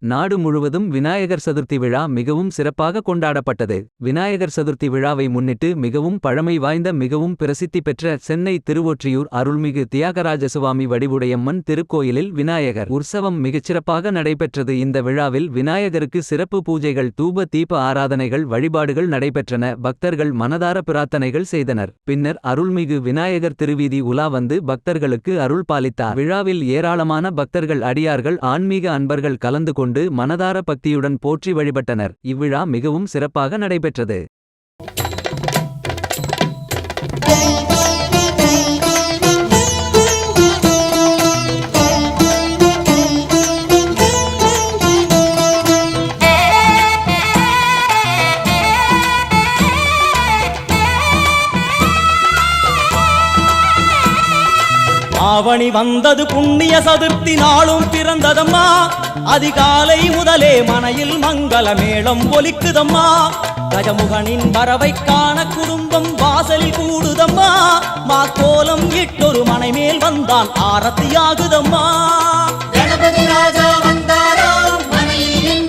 நாடு முழுவதும் விநாயகர் சதுர்த்தி விழா மிகவும் சிறப்பாக கொண்டாடப்பட்டது. விநாயகர் சதுர்த்தி விழாவை முன்னிட்டு மிகவும் பழமை வாய்ந்த மிகவும் பிரசித்தி பெற்ற சென்னை திருவொற்றியூர் அருள்மிகு தியாகராஜ சுவாமி வடிவுடையம்மன் திருக்கோயிலில் விநாயகர் உற்சவம் மிகச்சிறப்பாக நடைபெற்றது. இந்த விழாவில் விநாயகருக்கு சிறப்பு பூஜைகள் தூப தீப ஆராதனைகள் வழிபாடுகள் நடைபெற்றன. பக்தர்கள் மனதார பிரார்த்தனைகள் செய்தனர். பின்னர் அருள்மிகு விநாயகர் திருவீதி உலா வந்து பக்தர்களுக்கு அருள் பாலித்தார். விழாவில் ஏராளமான பக்தர்கள் அடியார்கள் ஆன்மீக அன்பர்கள் கலந்து கொண்டு மனதார பக்தியுடன் போற்றி வழிபட்டனர். இவ்விழா மிகவும் சிறப்பாக நடைபெற்றது. ஆவணி வந்தது புண்ணிய சதுர்த்தி நாளும் பிறந்ததம்மா. அதிகாலை முதலே மனையில் மங்கள மேளம் ஒலிக்குதம்மா. கஜமுகனின் வரவை காண குடும்பம் வாசலில் கூடுதம்மா. மா கோலம் இட்டொரு மனை மேல் வந்தான் ஆரத்தியாகுதம்மா. கணபதி ராஜா வந்தாராம் மனையில்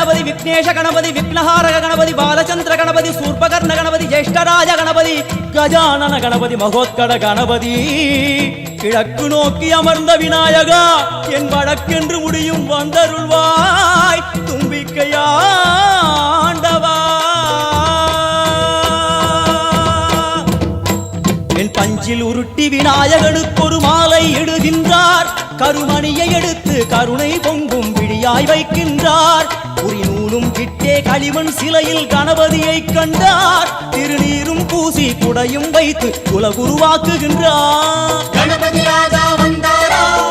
விக்னேஷ கணபதி விக்னஹாரக கணபதி பாலச்சந்திர கணபதி சூர்பகர்ண கணபதி ஜேஷ்டராஜ கணபதி கஜானன கணபதி மகோத்கட கணபதி கிழக்கு நோக்கி அமர்ந்த விநாயகா என் வடக்கென்று முடியும் வந்தருள்வாய் தும்பிக்கையாண்டவா. என் பஞ்சில் உருட்டி விநாயகனுக்கு ஒரு மாலை இடுகின்றார் கருமணியை எடுத்து கருணை பொங்கும் விழியாய் வைக்கின்றார் உரி நூலும் கிட்டே களிமண் சிலையில் கணபதியை கண்டார். திருநீரும் பூசி குடையும் வைத்து குலகுருவாக்குகின்றார். கணபதி ராஜா வந்தாராம்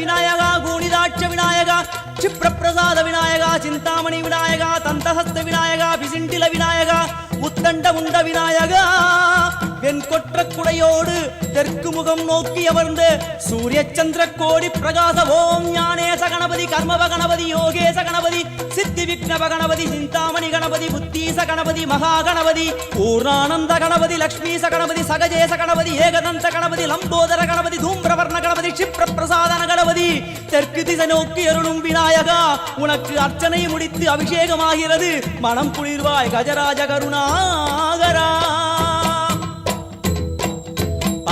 விநாயகா கூணிதாட்ச விநாயகா க்ஷிப்ரப்பிரசாத விநாயகா சிந்தாமணி விநாயகா தந்தஹஸ்த விநாயகா பிசிண்டில விநாயகா உத்தண்ட உண்ட விநாயகா. என் கொற்ற குடையோடு தெற்கு முகம் நோக்கி அமர்ந்த சூரிய சந்திர கோடி பிரகாச ஓம் ஞானேச கணபதி கர்மவ கணபதி யோகேச கணபதி சித்த விக்னவ கணபதி சிந்தாமணி கணபதி புத்தீச கணபதி மகா கணபதி பூர்ணானந்த கணபதி லக்ஷ்மீச கணபதி சகஜேச கணபதி ஏகதந்த கணபதி லம்போதர கணபதி தூம்பிரவர்ண கணபதி க்ஷிப்ர கணபதி தெற்கு திசை நோக்கி அருளும் விநாயகா உனக்கு அர்ச்சனை முடித்து அபிஷேகமாகிறது மனம் குளிர்வாய் கஜராஜ கருணாகரா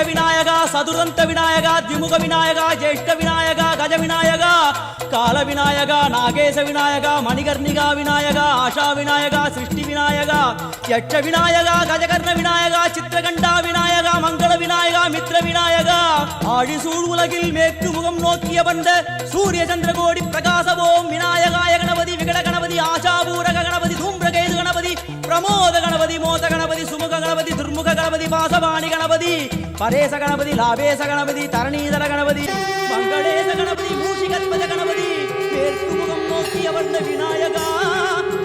கலிப்பிரிய விநாயகா சதுரந்த விநாயகா திமுக விநாயகா ஜேஷ்ட விநாயகா கஜ விநாயகா கால விநாயகா நாகேச விநாயகா மணிகர்ணிகா விநாயகா ஆஷா விநாயகா சிருஷ்டி விநாயகா யட்ச விநாயகா கஜகர்ண விநாயகா சித்திரகண்டா விநாயகா மங்கள விநாயகா ஆழி சூழ் உலகில் மேற்கு முகம் நோக்கிய வந்த சூரிய சந்திரகோடி பிரகாசவோம் விநாயகாய கணபதி விகட கணபதி ஆஷாபூரக கணபதி தூம்பிரகேது கணபதி பிரமோத கணபதி மோத கணபதி சுமுக கணபதி துர்முக கணபதி பரேச கணபதி லாபேச கணபதி தரணீதர கணபதி மங்களேச கணபதி மூஷிகத்வஜ கணபதி மேற்கு முகம் நோக்கி அமர்ந்த விநாயகா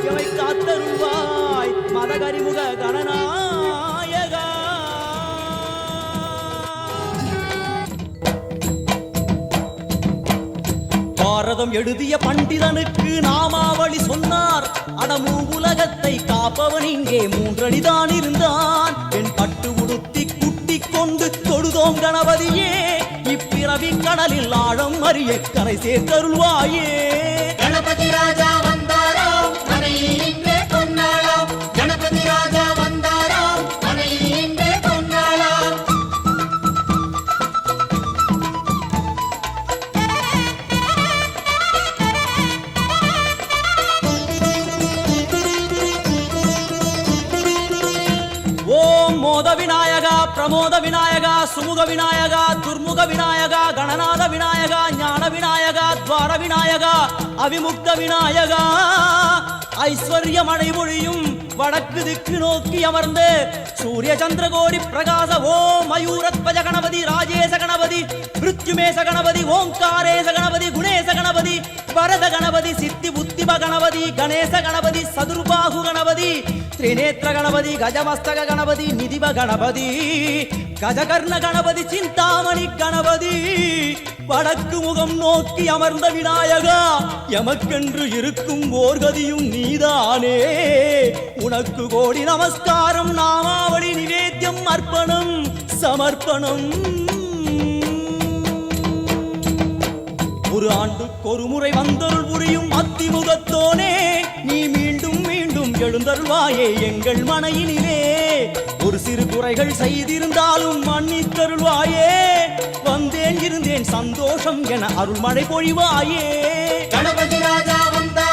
எவை காத்தருள்வாய் மதகரிமுக கணநாயகா. பாரதம் எழுதிய பண்டிதனுக்கு நாமாவளி சொன்னார் அடமூ உலகத்தை காப்பவன் இங்கே மூன்றடிதான் இருந்தான். பெண் பட்டு உடுத்தி குட்டி கொண்டு தொழுதோம் கணபதியே. இப்பிறவி கடலில் ஆழம் அறிய கரை சேர்த்தருள்வாயே. கணபதி ராஜா பிரமோத விநாயகா சுமுக விநாயகா துர்முக விநாயகா கணநாத விநாயகா ஞான விநாயகா துவார விநாயகா அவிமுக்த விநாயகா. ஐஸ்வர்ய மழை பொழியும் வடக்கு திக்கு நோக்கி அமர்ந்து சூரிய சந்திரகோடி பிரகாச ஓ மயூரத்வஜ கணபதி ராஜேச கணபதி மிருத்யுமேச கணபதி ஓங்காரேச கணபதி குணேச கணபதி வரத கணபதி சித்தி புத்திப கணபதி கணேச கணபதி சதுர்பாகு கணபதி திரிநேத்திர கணபதி கஜமஸ்தக கணபதி நிதிப கணபதி. கஜகர்ண கணபதி சிந்தாமணி கணபதி. வடக்கு முகம் நோக்கி அமர்ந்த விநாயகா எமக்கென்று இருக்கும் ஓர்கதியும் நீதானே. உனக்கு கோடி நமஸ்காரம் நாமாவளி நிவேத்தியம் அர்ப்பணம் சமர்ப்பணம். ஒரு ஆண்டுக்கு ஒரு முறை வந்தருள் புரியும் அத்திமுகத்தோனே நீ மீண்டும் மீண்டும் எழுந்தருள்வாயே எங்கள் மனையினிலே. ஒரு சிறு குறைகள் செய்திருந்தாலும் மன்னித்தருள்வாயே. வந்தேன் இருந்தேன் சந்தோஷம் என அருள்மழை பொழிவாயே. கணபதி ராஜா வந்த